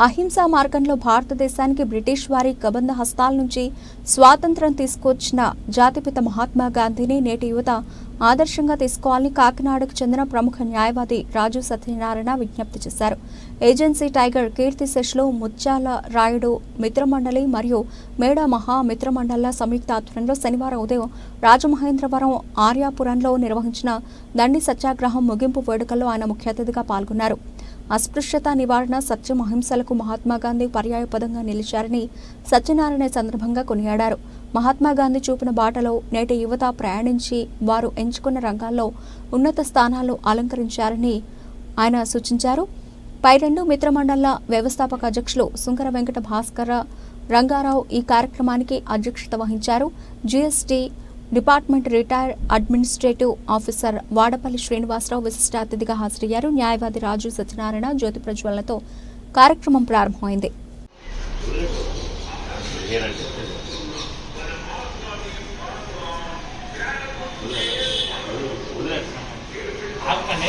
అహింసా మార్గంలో భారతదేశానికి బ్రిటిష్ వారి కబంధ హస్తాల నుంచి స్వాతంత్రం తీసుకొచ్చిన జాతిపిత మహాత్మా గాంధీని నేటి యువత ఆదర్శంగా తీసుకోవాలని కాకినాడకు చెందిన ప్రముఖ న్యాయవాది రాజు సత్యనారాయణ విజ్ఞప్తి చేశారు. ఏజెన్సీ టైగర్ కీర్తి శేషులు ముత్యాల రాయుడు మిత్రమండలి మరియు మేడ మహా మిత్రమండళ్ళ సంయుక్త ఆధ్వర్యంలో శనివారం ఉదయం రాజమహేంద్రవరం ఆర్యాపురంలో నిర్వహించిన దండి సత్యాగ్రహం ముగింపు వేడుకల్లో ఆయన ముఖ్య అతిథిగా పాల్గొన్నారు. అస్పృశ్యత నివారణ సత్యం అహింసలకు మహాత్మాగాంధీ పర్యాయపదంగా నిలిచారని సత్యనారాయణ సందర్భంగా కొనియాడారు. మహాత్మాగాంధీ చూపిన బాటలో నేటి యువత ప్రయాణించి వారు ఎంచుకున్న రంగాల్లో ఉన్నత స్థానాలు అలంకరించారని ఆయన సూచించారు. పై రెండు మిత్రమండళ్ళ వ్యవస్థాపక అధ్యక్షులు సుంకర వెంకట భాస్కర రంగారావు ఈ కార్యక్రమానికి అధ్యక్షత వహించారు. GST department retired administrative officer Vadapalli Srinivasa Rao విశిష్ట అతిథిగా హాజరయ్యారు. న్యాయవాది రాజు సత్యనారాయణ జ్యోతి ప్రజ్వలనతో కార్యక్రమం ప్రారంభమైంది. ఆపండి.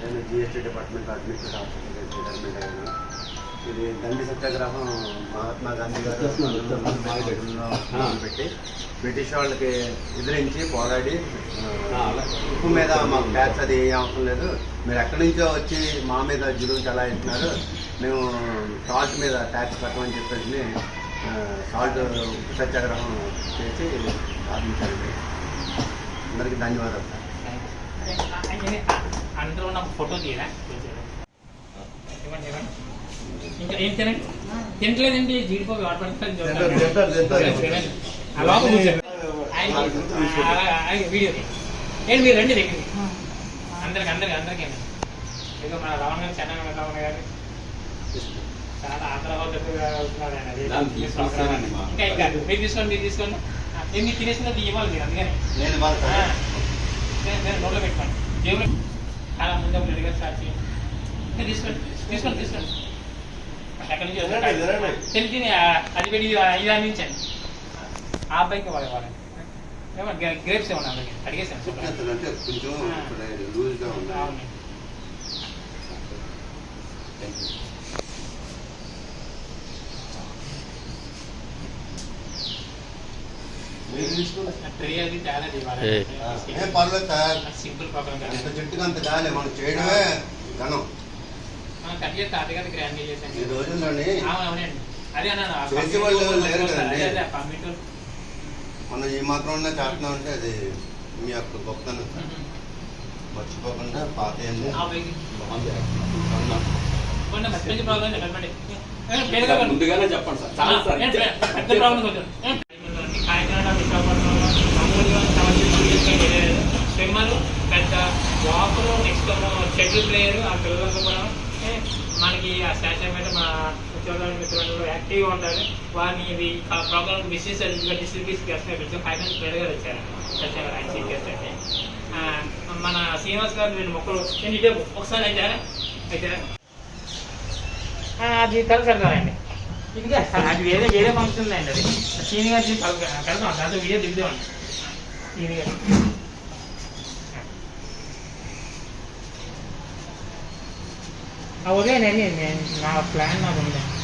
నేను GST department administrative officer retirement అయ్యాను ఇది దండి సత్యాగ్రహం మహాత్మా గాంధీ గారు పెట్టి బ్రిటిష్ వాళ్ళకి ఎదిరించి పోరాడి ఉప్పు మీద మాకు ట్యాక్స్ అది ఏ అవసరం లేదు. మీరు ఎక్కడి నుంచో వచ్చి మా మీద జులుం చలాయిస్తున్నారు మేము సాల్ట్ మీద ట్యాక్స్ కట్టమని చెప్పేసి సాల్ట్ ఉప్పు సత్యాగ్రహం చేసి సాధించారండి. అందరికీ ధన్యవాదాలు ఫోటో తీయరా? ఇంకా ఏం తినండి తింటలేదండి జీడిపోయి వీడియో తీయండి. ఏంటి మీరు రండి దగ్గరికి? అందరికి అందరికి అందరికి ఇక మన రావణ గారు చెన్నై రావణ గారు. చాలా. ఇంకా ఇంకా మీరు తీసుకోండి మీరు తీసుకోండి. ఆ, ఏం మీరు తినేసినది ఇవ్వాలి మీరు అందుకని. నేను నేను- నేను నోట్లో పెట్టుకోండి. చాలా ముందు రెడీగా ఇంకా తీసుకోండి తీసుకోండి తీసుకోండి ఎక్కడి నుంచి ఆ, అది పెట్టి ఇది అందించండి. ఆ అబ్బాయికి వాళ్ళు ఇవ్వాలి. గ్రేప్స్ ఏమన్నా అందరికి అడిగేసాను కొంచెం లూజ్గా అవును మీరు తీసుకోండి. ట్రీ అది చాలా ఇవ్వాలి ఆ, ఏం. పర్లేదు సార్. సింపుల్ చెట్టుకు అంత కాలే మనం చేయడమే ఘనం. ఈ రోజుల్లోని చేసే వాళ్ళు లేరు కదండి. మనం ఈ మాత్రం ఉన్నా చేస్తున్నాం అంటే అది మీ యొక్క గొప్పతనం సార్. మర్చిపోకుండా పాత. ముందుగానే చెప్పండి సార్. చాలా సార్. షటిల్ ప్లేయర్ ఆ పిల్లలంతా కూడా మనకి ఆ స్టాచ్యూ మీద మా ఉద్యోగాల మిత్రులు యాక్టివ్గా ఉంటారు. వారిని ఇది ఆ ప్రోగ్రామ్ బిజినెస్ డిస్ట్రిబ్యూట్ చేస్తున్నారు కొంచెం కాకినాడ ప్లేయర్గా వచ్చారు సత్యగారు ఆయన చీఫ్ గెస్ట్ అండి మన శ్రీనివాస్ గారు రెండు మొక్కలు నేను ఇదే ఒకసారి అయితే అయితే. అది కలకడతానండి ఇది అది వేరే వేరే ఫంక్షన్ ఉందండి అది. సీని గారి కడతాం దాంతో వీడియో దిగుదామండి సీని గారు ఉదయం నేను నా ప్లాన్ నాకు ఉంది